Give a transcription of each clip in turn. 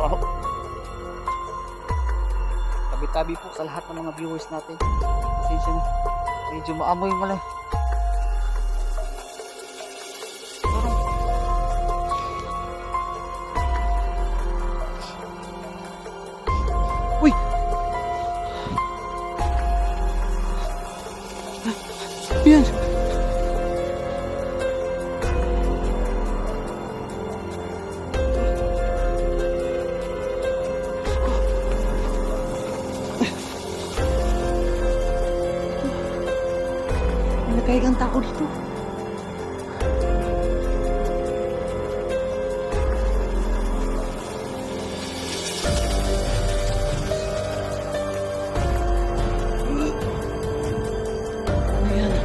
Wow. Tabi-tabi po sa lahat ng mga viewers natin. Pasensya na. Medyo maamoy nga Nakahigang tao dito. Ano?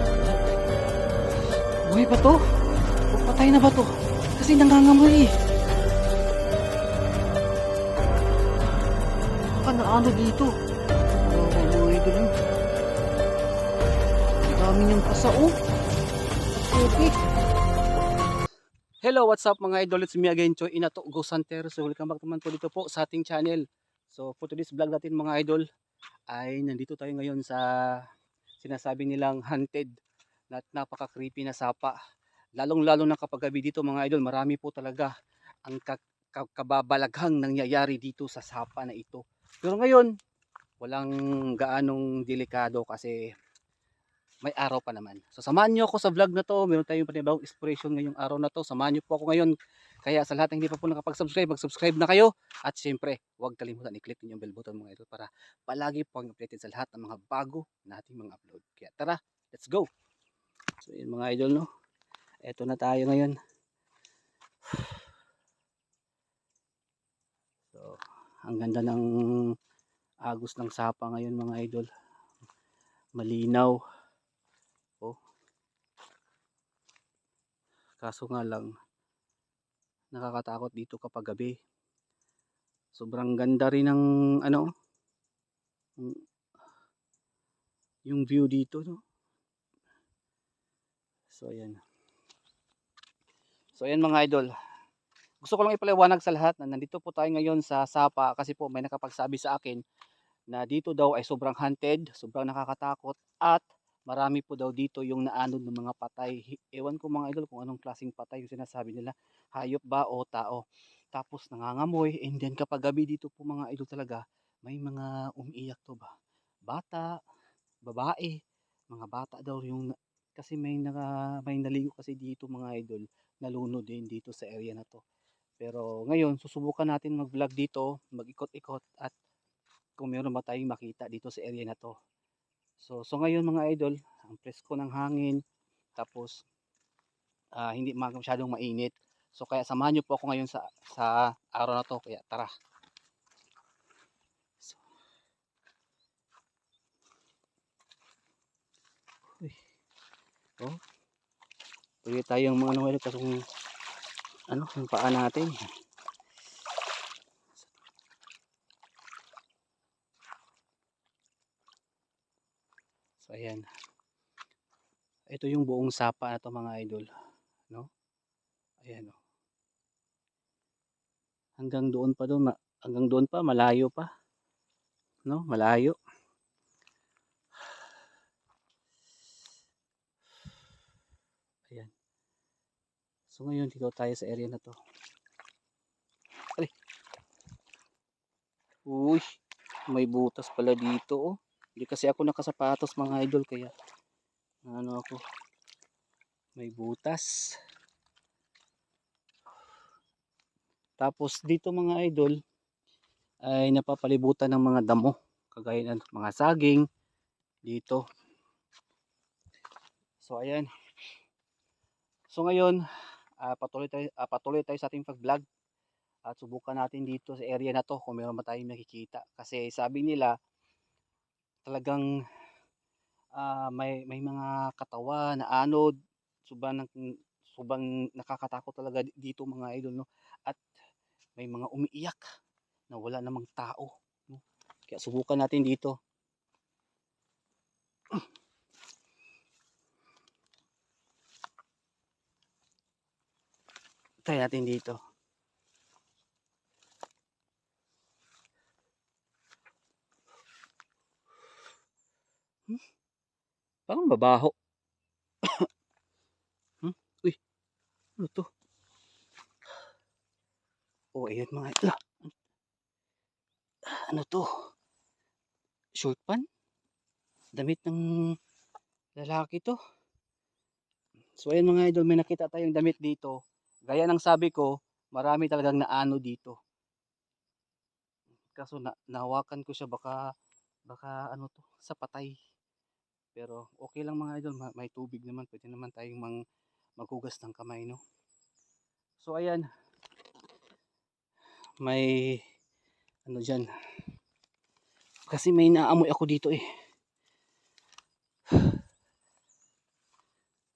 Buhay ba to? O patay na ba to? Kasi nangangamoy eh. Baka na ano dito? Oh. Ang dami niyang pasa oh. Okay. Hello, what's up mga idol? It's me again, Choi Inato Go Santer. So welcome back naman po dito po sa ating channel. So for today's vlog natin mga idol, ay nandito tayo ngayon sa sinasabi nilang haunted na napaka-creepy na sapa. Lalong-lalo na kapag gabi dito mga idol, marami po talaga ang ka- ka- kababalaghang nangyayari dito sa sapa na ito. Pero ngayon, walang gaanong delikado kasi may araw pa naman. So samahan niyo ako sa vlog na to. Meron tayong panibawang inspiration ngayong araw na to. Samahan niyo po ako ngayon. Kaya sa lahat ng hindi pa po nakapag-subscribe, mag-subscribe na kayo. At syempre, huwag kalimutan i-click niyo yung bell button mga idol para palagi po ang updated sa lahat ng mga bago nating mga upload. Kaya tara, let's go! So yun mga idol no. Eto na tayo ngayon. So, ang ganda ng agos ng sapa ngayon mga idol. Malinaw. Oh. Kaso nga lang, nakakatakot dito kapag gabi. Sobrang ganda rin ng ano, yung- view dito no. So ayan. So ayan mga idol. Gusto ko lang ipaliwanag sa lahat na nandito po tayo ngayon sa Sapa kasi po may nakapagsabi sa akin na dito daw ay sobrang haunted, sobrang nakakatakot at marami po daw dito yung naanod ng mga patay. Ewan ko mga idol kung anong klaseng patay yung sinasabi nila, hayop ba o tao. Tapos nangangamoy and then kapag gabi dito po mga idol talaga, may mga umiiyak to ba? Bata, babae, mga bata daw yung kasi may naka, may naligo kasi dito mga idol, nalunod din dito sa area na to. Pero ngayon, susubukan natin mag-vlog dito, mag-ikot-ikot at kung meron ba tayong makita dito sa area na to. So, so ngayon mga idol, ang presko ng hangin, tapos ah, hindi ma- masyadong mainit. So kaya samahan niyo po ako ngayon sa sa araw na to. Kaya tara. So, Uy. Oh. Pwede tayong mga ano kasi kung ano, yung paa natin. So ayan. Ito yung buong sapa na to mga idol, no? Ayan oh. Hanggang doon pa doon, hanggang doon pa malayo pa. No? Malayo. Ayan. So ngayon dito tayo sa area na to. Ay. Uy, may butas pala dito oh. Hindi kasi ako nakasapatos mga idol kaya ano ako. May butas. Tapos dito mga idol ay napapalibutan ng mga damo kagaya ng mga saging dito. So ayan. So ngayon ah, patuloy tayo ah, patuloy tayo sa ating pag-vlog at subukan natin dito sa area na to kung meron ba tayong makikita kasi sabi nila talagang ah, may may mga katawan na anod subang subang nakakatakot talaga di- dito mga idol no? At may mga umiiyak na wala namang tao no? Kaya subukan natin dito. Try natin dito Hmm? Parang mabaho. hmm? Uy, ano to? Oh, ayan mga idol. ah. Ano to? Short pan? Damit ng lalaki to. So ayan mga idol, may nakita tayong damit dito. Gaya ng sabi ko, marami talagang naano dito. Kaso na, nahawakan ko siya baka baka ano to, sa patay. Pero okay lang mga idol, ma- may tubig naman, pwede naman tayong mang, maghugas ng kamay, no? So ayan, may ano dyan. Kasi may naamoy ako dito eh.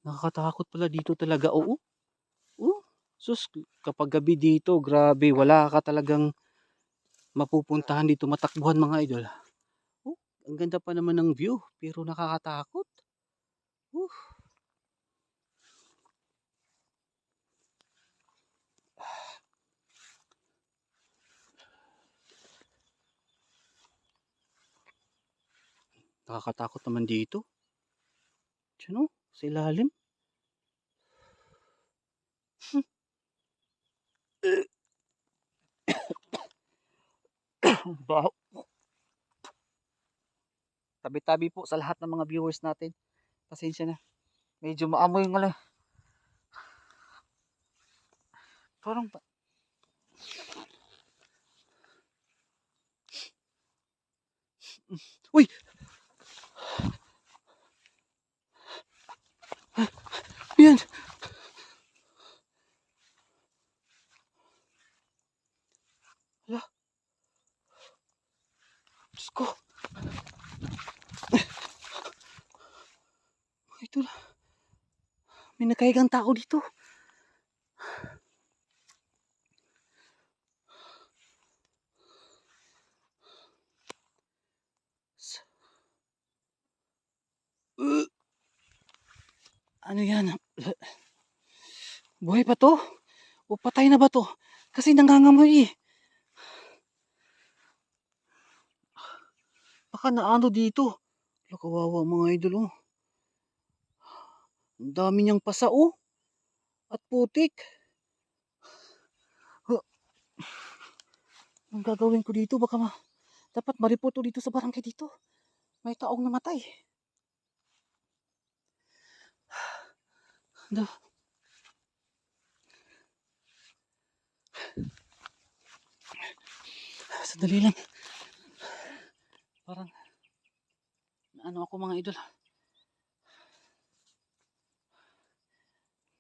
Nakakatakot pala dito talaga. Oo. Oo. Sus, kapag gabi dito, grabe, wala ka talagang mapupuntahan dito, matakbuhan mga idol. Ang ganda pa naman ng view, pero nakakatakot. Uh. Nakakatakot naman dito. Diyan oh, sa ilalim. Baho. Tabi-tabi po sa lahat ng mga viewers natin. Pasensya na. Medyo maamoy yung ala. Parang ba- Uy! Yan! Hala. Diyos ko. Ito na. May nakahigang tao dito. Ano yan? Buhay pa to? O patay na ba to? Kasi nangangamoy eh. Baka naano dito. Kawawa mga idol oh. Ang dami niyang pasa oh. At putik. Huh. Ang gagawin ko dito baka ma dapat maripot to dito sa barangay dito. May taong namatay. Da. Sandali lang. Parang ano ako mga idol.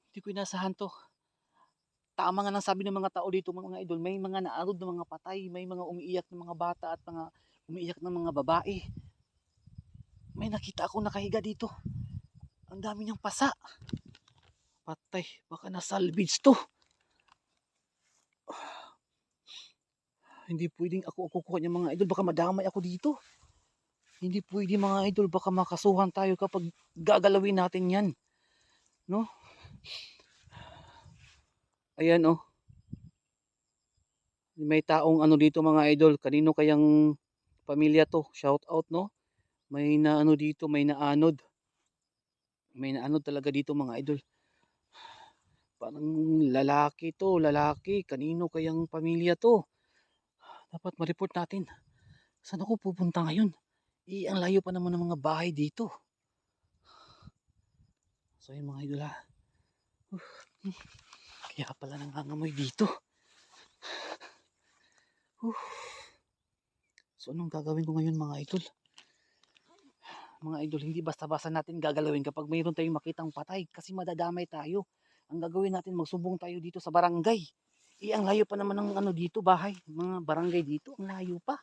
Hindi ko inasahan to. Tama nga lang sabi ng mga tao dito mga idol, may mga naarod ng mga patay, may mga umiiyak ng mga bata at mga umiiyak ng mga babae. May nakita ako nakahiga dito. Ang dami niyang pasa. Patay, baka na-salvage to. Hindi pwedeng ako kukuha niya mga idol, baka madamay ako dito. Hindi pwede mga idol, baka makasuhan tayo kapag gagalawin natin yan. No? Ayan oh. May taong ano dito mga idol, kanino kayang pamilya to? Shout out no? May naano dito, may naanod. May naanod talaga dito mga idol. Parang lalaki to, lalaki. Kanino kayang pamilya to? Dapat ma-report natin. Saan ako pupunta ngayon? Eh, ang layo pa naman ng mga bahay dito. So yun mga idol ha. Uh. Kaya pala nangangamoy dito. Uh. So anong gagawin ko ngayon mga idol? Mga idol, hindi basta-basta natin gagalawin kapag mayroon tayong makitang patay kasi madadamay tayo. Ang gagawin natin, magsumbong tayo dito sa barangay. Eh, ang layo pa naman ng ano dito, bahay. Mga barangay dito, ang layo pa.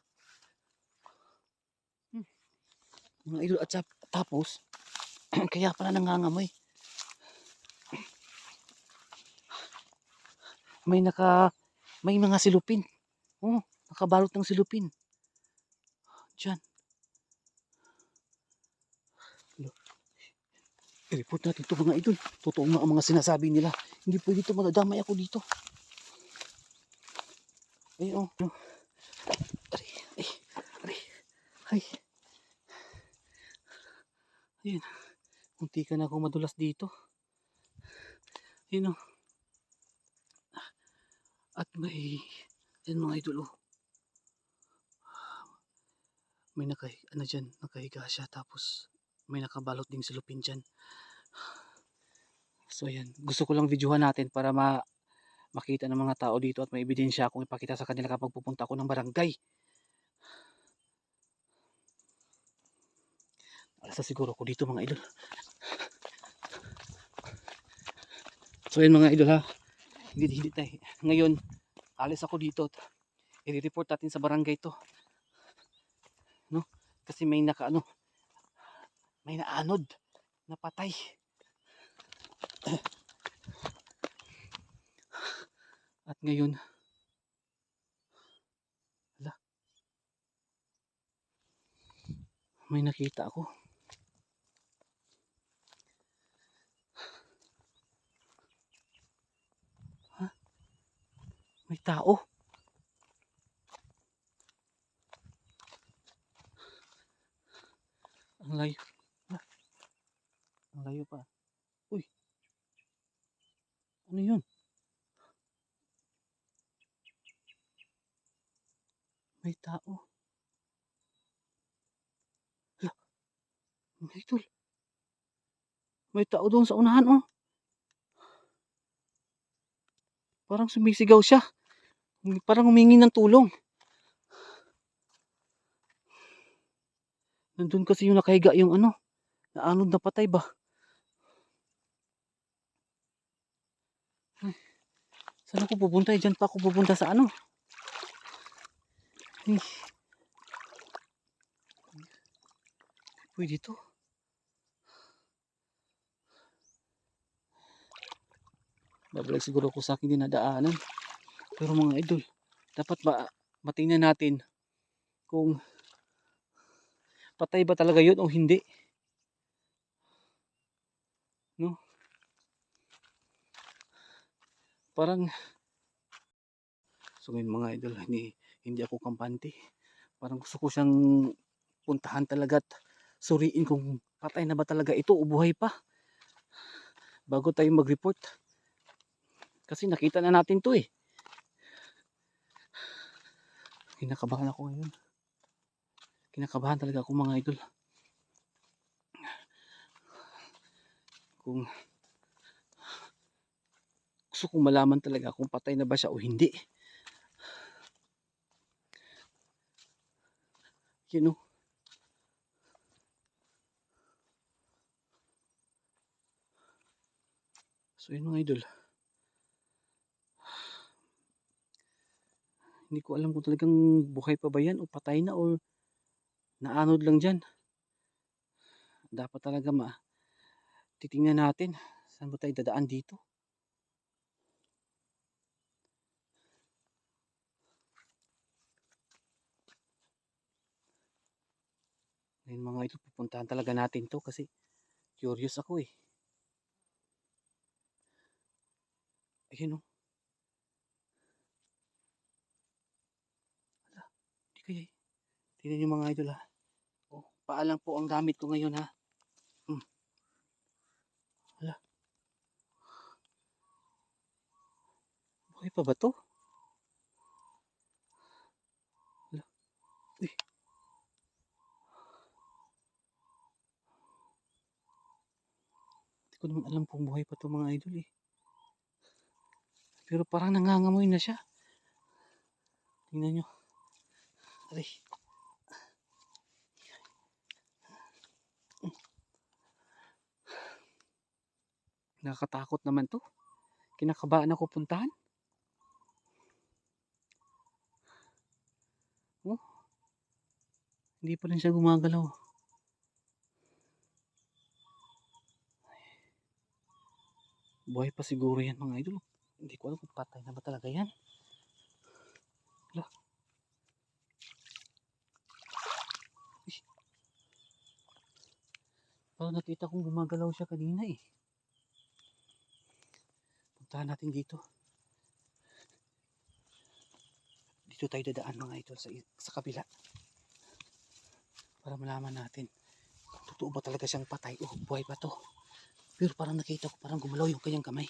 Hmm. Mga idol, at tapos, kaya pala nangangamoy. May naka, may mga silupin. Oh, nakabalot ng silupin. Diyan. I-report natin ito mga idol. Totoo nga ang mga sinasabi nila. Hindi pwede ito madadamay ako dito. Ay, oh. oh. Aray, ay, aray, ay. Yan. Munti ka na ako madulas dito. Yun o. At may, yan mga idol oh. May naka, ano dyan, nakahiga siya tapos may nakabalot ding silupin dyan. So yan, gusto ko lang videohan natin para ma makita ng mga tao dito at may ebidensya kung ipakita sa kanila kapag pupunta ako ng barangay. Alasa siguro ko dito mga idol. So yan mga idol ha. Hindi hindi tayo. Ngayon, alis ako dito. at I-report natin sa barangay to. No? Kasi may naka ano, may naanod na patay. At ngayon, ala, may nakita ako. Tao. Ang layo. Ang layo pa. Uy. Ano yun? May tao. Hala. Mga. May tao doon sa unahan oh. Parang sumisigaw siya. Parang humingi ng tulong. Nandun kasi yung nakahiga yung ano. Naanod na patay ba? Ay, Saan ako pupunta? Eh, Diyan pa ako pupunta sa ano? Ay. Pwede to. Babalik siguro ako sa aking dinadaanan. Pero mga idol, dapat ba matingnan natin kung patay ba talaga yun o hindi. No? Parang So ngayon mga idol, hindi, hindi ako kampante. Parang gusto ko siyang puntahan talaga at suriin kung patay na ba talaga ito o buhay pa. Bago tayo mag-report. Kasi nakita na natin to eh. Kinakabahan ako ngayon. Kinakabahan talaga ako mga idol. Kung gusto kong malaman talaga kung patay na ba siya o hindi. You know? So yun mga idol. Hindi ko alam kung talagang buhay pa ba yan o patay na o naanod lang dyan. Dapat talaga ma titingnan natin saan ba tayo dadaan dito. Ngayon mga ito pupuntahan talaga natin to kasi curious ako eh. Ayun o. Hala, di kaya eh. Tingnan nyo mga idol ha. Oh, paalang po ang gamit ko ngayon ha. Hmm. Hala. Buhay pa ba to? Hala. Uy. Hindi ko naman alam kung buhay pa to mga idol eh. Pero parang nangangamoy na siya. Tingnan nyo. Aray. Nakakatakot naman to. Kinakabahan ako puntahan. Oh. Hindi pa rin siya gumagalaw. Buhay pa siguro yan mga idol. Hindi ko alam kung patay na ba talaga yan. Ish. Parang nakita kong gumagalaw siya kanina eh. Puntahan natin dito. Dito tayo dadaan mga idol sa, sa kabila. Para malaman natin kung totoo ba talaga siyang patay o buhay pa to? Pero parang nakita ko parang gumalaw yung kanyang kamay.